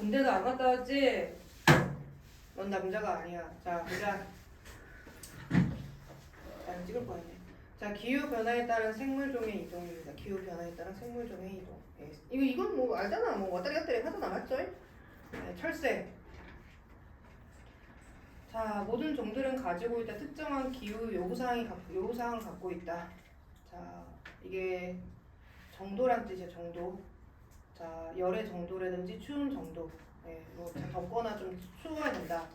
군대도 안 갔다 왔지? 넌 남자가 아니야. 자, 보자. 자, 찍을 뻔했네. 자, 기후 변화에 따른 생물종의 이동입니다. 기후 변화에 따른 생물종의 이동. 예. 이거 이건 뭐 알잖아. 뭐 왔다리 갔다리 하잖아, 맞죠? 네, 철새. 자, 모든 종들은 가지고 있다 특정한 기후 요구 사항이 갖- 요구 사항을 갖고 있다. 자, 이게 정도란 뜻이야, 정도. 자, 열의 정도라든지 추운 정도. 예, 뭐 덥거나 좀 추워야 된다.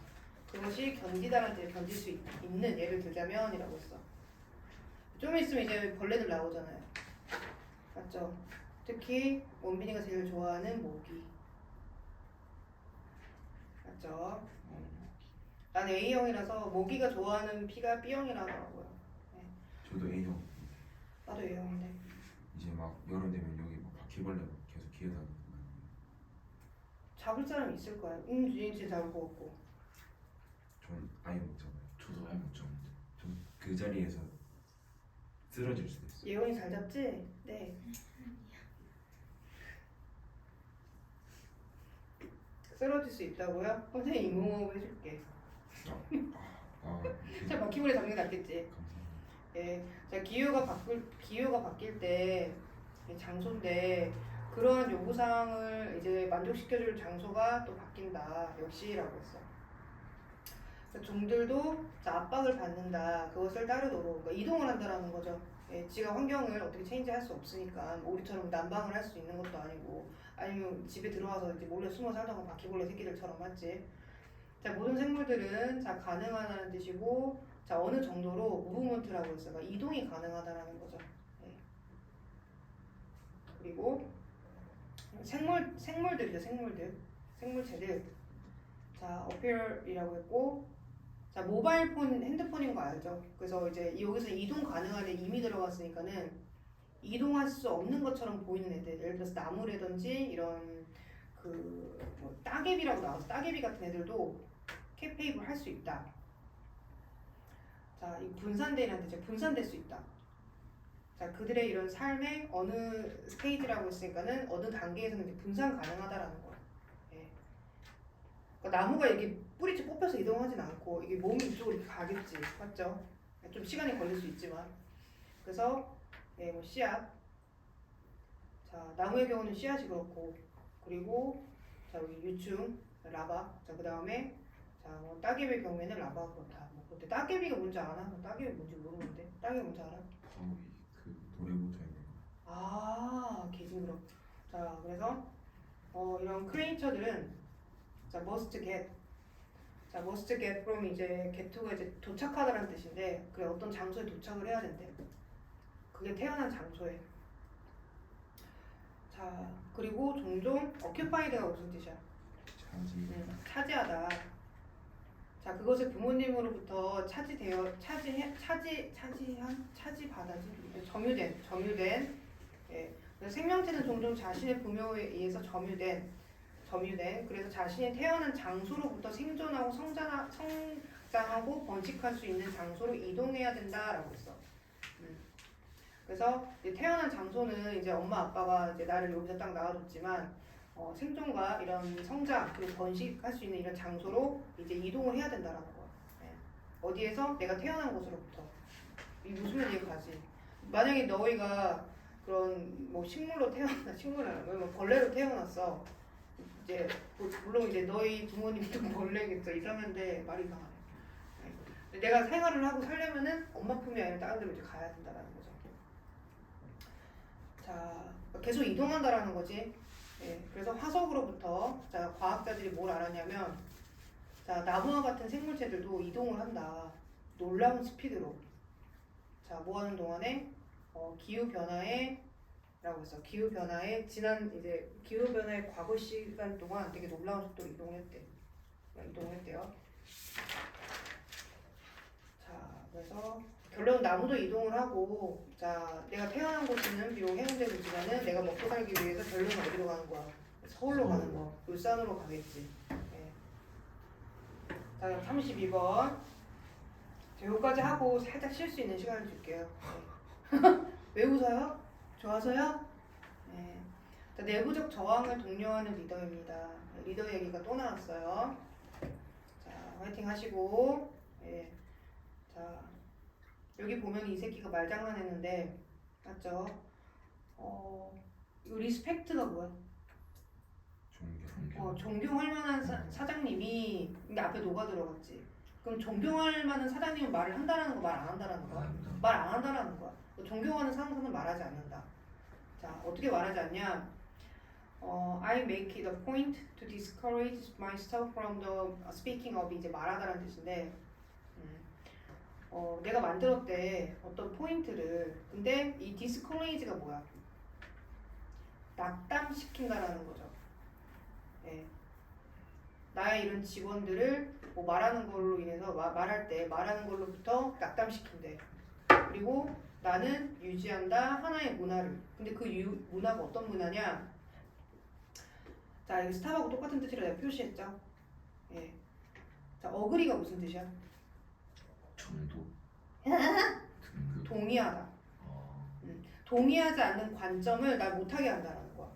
그것이 견디다라는 뜻, 견딜 수 있, 있는 예를 들자면이라고 했어. 좀 있으면 이제 벌레들 나오잖아요. 맞죠? 특히 원빈이가 제일 좋아하는 모기. 맞죠? 음. 난 A형이라서 모기가 좋아하는 피가 B형이라 하더라고요. 저도 A형 나도 A형인데. 이제 막 여름 되면 여기 막 바퀴벌레 막 기어다니고 잡을 사람 있을 거야. 응, 진짜 잡을 것 같고. 전 아예 못 잡아요 저도 아예 못 잡는데. 전 그 자리에서 쓰러질 수도 있어요 예원이 잘 잡지? 네. 쓰러질 수 있다고요? 선생님 인공호흡 해줄게. 아 자, 바퀴벌레 잡는 게 낫겠지. 감사합니다 예. 자, 기후가 바뀔 기후가 바뀔 때이 장소인데 그러한 요구 사항을 이제 만족시켜줄 장소가 또 바뀐다. 역시라고 했어. 자, 종들도 자, 압박을 받는다. 그것을 따르도록 그러니까 이동을 한다라는 거죠. 예, 지가 환경을 어떻게 체인지할 수 없으니까 뭐 우리처럼 난방을 할 수 있는 것도 아니고 아니면 집에 들어와서 이제 몰래 숨어 살다가 바퀴벌레 새끼들처럼 맞지. 자 모든 생물들은 자 가능하다는 뜻이고 자 어느 정도로 무브먼트라고 했어요. 그러니까 이동이 가능하다라는 거죠. 예. 그리고 생물 생물들이죠 생물들 생물체들 자 appear이라고 했고 자 모바일 폰 핸드폰인 거 알죠? 그래서 이제 여기서 이동 가능한데 이미 들어갔으니까는 이동할 수 없는 것처럼 보이는 애들 예를 들어서 나무라든지 이런 그뭐 따개비라고 나와서 따개비 같은 애들도 캐페이블 할 수 있다. 자, 이 분산되는 뜻이 분산될 수 있다. 자, 그들의 이런 삶의 어느 스테이지라고 했으니까는 어느 단계에서는 이제 분산 가능하다라는 거야. 예. 그러니까 나무가 이게 뿌리째 뽑혀서 이동하진 않고 이게 몸이 이쪽으로 이렇게 가겠지, 맞죠? 좀 시간이 걸릴 수 있지만 그래서 예, 뭐 씨앗. 자, 나무의 경우는 씨앗이 그렇고 그리고 자 여기 유충, 라바. 자, 그 다음에 자, 뭐 따개비의 경우에는 라바가 그렇다. 뭐 그때 따개비가 뭔지? 뭐 따개비 뭔지 모르는데. 따개비 뭔지 알아? 못하 있는 거 아, 개징그러. 자, 그래서 어, 이런 크리에이처들은 자, must get. 자, must get from 이제 getto가 이제 도착하다라는 뜻인데 그게 어떤 장소에 도착을 해야 된대. 그게 태어난 장소에. 자, 그리고 종종 occupied가 무슨 뜻이야? 차지 음, 차지하다. 자, 그것을 부모님으로부터 차지되어 차지해 차지 차지한 차지 받아지 점유된 점유된 예. 생명체는 종종 자신의 부모에 의해서 점유된 점유된 그래서 자신이 태어난 장소로부터 생존하고 성장하, 성장하고 번식할 수 있는 장소로 이동해야 된다라고 했어. 음. 그래서 태어난 장소는 이제 엄마 아빠가 이제 나를 여기서 딱 낳아줬지만 어, 생존과 이런 성장 그리고 번식할 수 있는 이런 장소로 이제 이동을 해야 된다라는 거야. 예. 어디에서 내가 태어난 곳으로부터 이 무슨 가지. 만약에 너희가 그런 뭐 식물로 태어나 식물 아니고 벌레로 태어났어. 이제 뭐- 물론 이제 너희 부모님도 벌레겠죠. 이상한데 말이. 예. 근데 내가 생활을 하고 살려면은 엄마 품이 아니라 다른 데로 이제 가야 된다라는 거죠. 자, 계속 이동한다라는 거지. 예, 그래서 화석으로부터 자 과학자들이 뭘 알았냐면 자 나무와 같은 생물체들도 이동을 한다. 놀라운 스피드로. 자, 뭐 하는 동안에 어, 기후 변화에 라고 했어. 기후 변화에 지난 이제 기후 변화의 과거 시간 동안 되게 놀라운 속도로 이동했대. 이동했대요. 자, 그래서 결론은 나무도 이동을 하고 자 내가 태어난 곳은 비록 해운대 도지만은 내가 먹고 살기 위해서 결론은 어디로 가는 거야? 서울로 가는 거. 울산으로 가겠지. 예. 자 그럼 32번. 자 여기까지 하고 살짝 쉴 수 있는 시간을 줄게요. 네. 왜 웃어요? 좋아서요? 네. 자, 내부적 저항을 독려하는 리더입니다. 리더 얘기가 또 나왔어요. 자, 화이팅 하시고, 예. 자, 여기 보면 이 새끼가 말장난했는데, 맞죠? 어, 이 리스펙트가 뭐야? 존경. 어, 존경할 만한 사, 사장님이, 근데 앞에 노가 들어갔지. 그럼 존경할 만한 사장님은 말을 한다라는 거, 말 안 한다라는 거야? 말안 한다라는 거야. 존경하는 상사는 말하지 않는다. 자, 어떻게 말하지 않냐? 어, I make it a point to discourage myself from the speaking of 이제 말하다라는 뜻인데, 음, 어, 내가 만들었대 어떤 포인트를. 근데 이 discourage가 뭐야? 낙담시킨다라는 거죠. 예. 나의 이런 직원들을 뭐 말하는 걸로 인해서 마- 말할 때 말하는 걸로부터 낙담시킨대. 그리고 나는 유지한다 하나의 문화를. 근데 그 유, 문화가 어떤 문화냐? 자, 여기 스탑하고 똑같은 뜻으로 내가 표시했죠. 예. 자, 어그리가 무슨 뜻이야? 정도. 등급. 동의하다. 어. 동의하지 않는 관점을 날 못하게 한다라는 거야.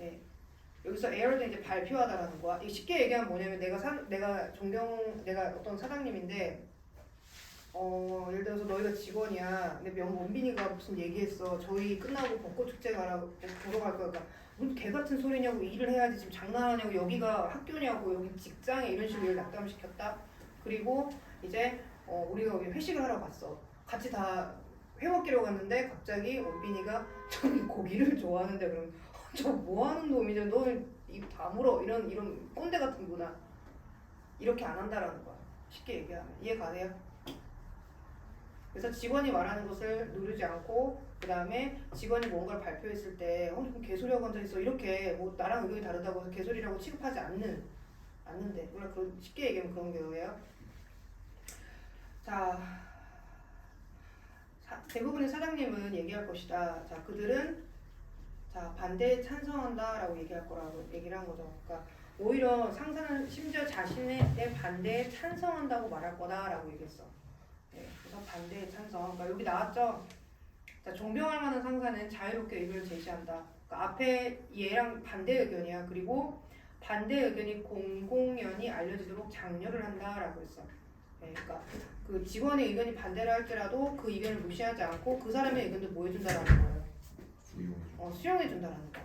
예. 여기서 에어는 이제 발표하다라는 거야. 이 쉽게 얘기하면 뭐냐면 내가 사, 내가 존경 내가 어떤 사장님인데 어 예를 들어서 너희가 직원이야. 근데 명 원빈이가 무슨 얘기했어. 저희 끝나고 벚꽃 축제 가라고 보러 갈 거야. 그러니까 무슨 개 같은 소리냐고 일을 해야지 지금 장난하냐고 여기가 학교냐고 여기 직장에 이런 식으로 얘를 낙담시켰다. 그리고 이제 어, 우리가 여기 회식을 하러 갔어. 같이 다 회 먹기로 갔는데 갑자기 원빈이가 저는 고기를 좋아하는데 그럼 저 뭐 하는 놈이죠? 너는 입 다물어 이런 이런 꼰대 같은 문화 이렇게 안 한다라는 거야. 쉽게 얘기하면 이해 가세요? 그래서 직원이 말하는 것을 누르지 않고 그 다음에 직원이 뭔가를 발표했을 때 어, 좀 개소리하고 앉아있어 이렇게 뭐 나랑 의견이 다르다고 해서 개소리라고 취급하지 않는 않는데 물론 그런 쉽게 얘기하면 그런 경우예요. 자 사- 대부분의 사장님은 얘기할 것이다. 자 그들은 자 반대에 찬성한다라고 얘기할 거라고 얘기를 한 거죠. 그러니까 오히려 상사는 심지어 자신의 반대에 찬성한다고 말할 거다라고 얘기했어. 네, 그래서 반대에 찬성. 그러니까 여기 나왔죠. 자 존경할 만한 상사는 자유롭게 의견을 제시한다. 그러니까 앞에 얘랑 반대 의견이야. 그리고 반대 의견이 공공연히 알려지도록 장려를 한다라고 했어. 네, 그러니까 그 직원의 의견이 반대를 할지라도 그 의견을 무시하지 않고 그 사람의 의견도 뭐 해준다라는 거예요. 어, 수용해준다라는 거.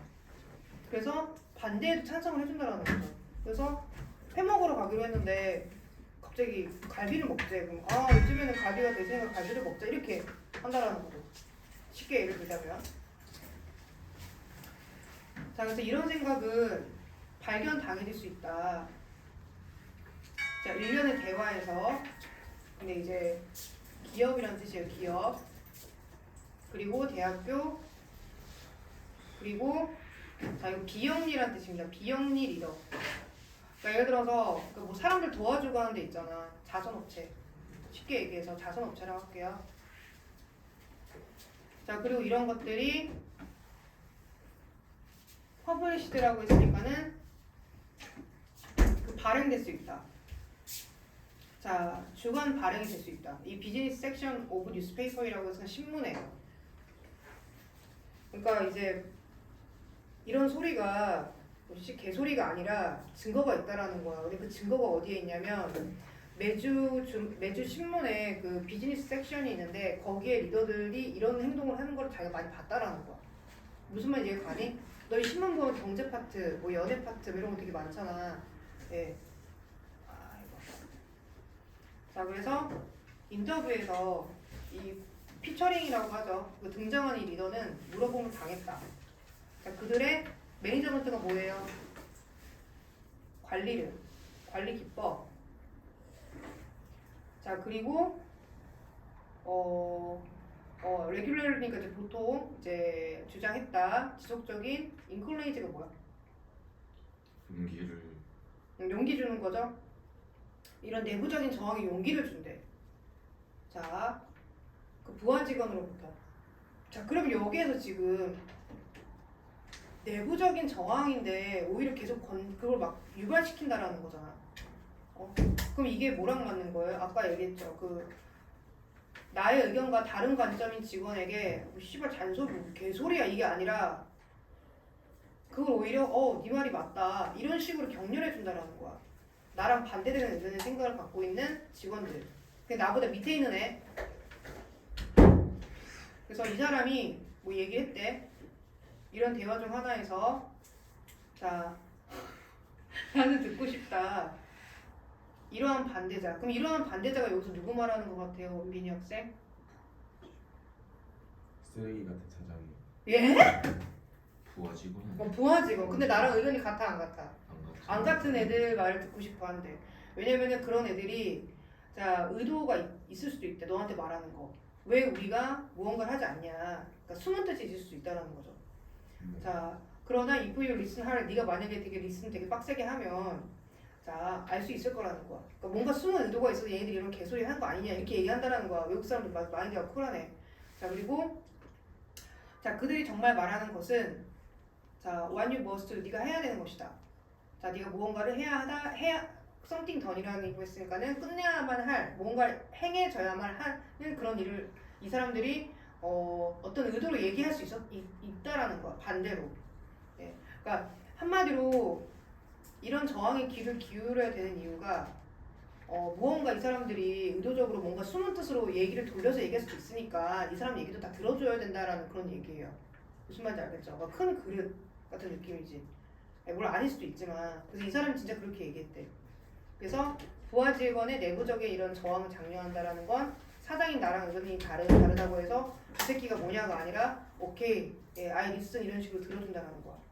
그래서 반대에도 찬성을 해준다라는 거죠. 그래서 회 먹으러 가기로 했는데 갑자기 갈비를 먹재. 그럼 아 요즘에는 갈비가 대세니까 갈비를 먹자 이렇게 한다라는 거죠. 쉽게 예를 들자면. 자 그래서 이런 생각은 발견 당해질 수 있다. 자 일련의 대화에서 근데 이제 기업이라는 뜻이에요. 기업. 그리고 대학교 그리고 자 이거 비영리란 뜻입니다. 비영리 리더. 그러니까 예를 들어서 그뭐 사람들 도와주고 하는 데 있잖아. 자선업체. 쉽게 얘기해서 자선업체라고 할게요. 자 그리고 이런 것들이 퍼블리시드라고 했으니까는 그 발행될 수 있다. 자 주간 발행이 될 수 있다. 이 비즈니스 섹션 오브 뉴스페이퍼이라고 해서 신문에 그러니까 이제 이런 소리가 혹시 개소리가 아니라 증거가 있다라는 거야. 근데 그 증거가 어디에 있냐면 매주 주, 매주 신문에 그 비즈니스 섹션이 있는데 거기에 리더들이 이런 행동을 하는 걸 자기가 많이 봤다라는 거야. 무슨 말인지 이해 가니? 너희 신문 보면 경제 파트, 뭐 연애 파트 뭐 이런 거 되게 많잖아. 예. 자 그래서 인터뷰에서 이 피처링이라고 하죠. 그 등장한 이 리더는 물어보면 당했다. 자, 그들의 매니저먼트가 뭐예요? 관리를, 관리 기법. 자, 그리고 어, 어, 레귤러니까 이제 보통 이제 주장했다. 지속적인 인클레이즈가 뭐야? 용기를. 용기 주는 거죠. 이런 내부적인 저항에 용기를 준대. 자, 그 부하 직원으로부터. 자, 그럼 여기에서 지금 내부적인 저항인데 오히려 계속 건, 그걸 막 유발시킨다라는 거잖아. 어? 그럼 이게 뭐랑 맞는 거예요? 아까 얘기했죠. 그 나의 의견과 다른 관점인 직원에게 뭐 씨발 잔소리 뭐 개소리야 이게 아니라 그걸 오히려 어 네 말이 맞다 이런 식으로 격려해 준다라는 거야. 나랑 반대되는 의견의 생각을 갖고 있는 직원들. 근데 나보다 밑에 있는 애. 그래서 이 사람이 뭐 얘기했대. 이런 대화 중 하나에서 자 나는 듣고 싶다. 이러한 반대자. 그럼 이러한 반대자가 여기서 누구 말하는 것 같아요, 민희 학생? 쓰레기 같은 사장이 예? 부하 직원 뭐 부하 직원. 근데 나랑 의견이 같아 안 같아? 안 같은 애들 말을 듣고 싶어 한대. 왜냐면은 그런 애들이 자 의도가 있- 있을 수도 있대. 너한테 말하는 거. 왜 우리가 무언가를 하지 않냐. 그러니까 숨은 뜻이 있을 수 있다는 거죠. 음. 자 그러나 if you listen 하를 네가 만약에 되게 리슨 되게 빡세게 하면 자 알 수 있을 거라는 거야. 그러니까 뭔가 숨은 의도가 있어서 얘네들이 이런 개소리 하는 거 아니냐 이렇게 얘기한다는 거야. 외국 사람들 마- 마인드가 쿨하네. 자 그리고 자 그들이 정말 말하는 것은 자 what you must 네가 해야 되는 것이다. 자 네가 무언가를 해야 하다 해야 something done이라는 얘기를 했으니까는 끝내야만 할 뭔가를 행해져야만 하는 그런 일을 이 사람들이 어, 어떤 의도로 얘기할 수 있었, 있, 있다라는 거야 반대로 예. 그러니까 한마디로 이런 저항에 귀를 기울여야 되는 이유가 어, 무언가 이 사람들이 의도적으로 뭔가 숨은 뜻으로 얘기를 돌려서 얘기할 수도 있으니까 이 사람 얘기도 다 들어줘야 된다라는 그런 얘기예요 무슨 말인지 알겠죠? 그러니까 큰 그릇 같은 느낌이지 예, 물론 아닐 수도 있지만 그래서 이 사람이 진짜 그렇게 얘기했대 그래서 부하 직원의 내부적인 이런 저항을 장려한다라는 건 사장인 나랑 의견이 다르, 다르다고 해서 그 새끼가 뭐냐가 아니라 오케이 예, 아이 리슨 이런 식으로 들어준다는 거야. 휴,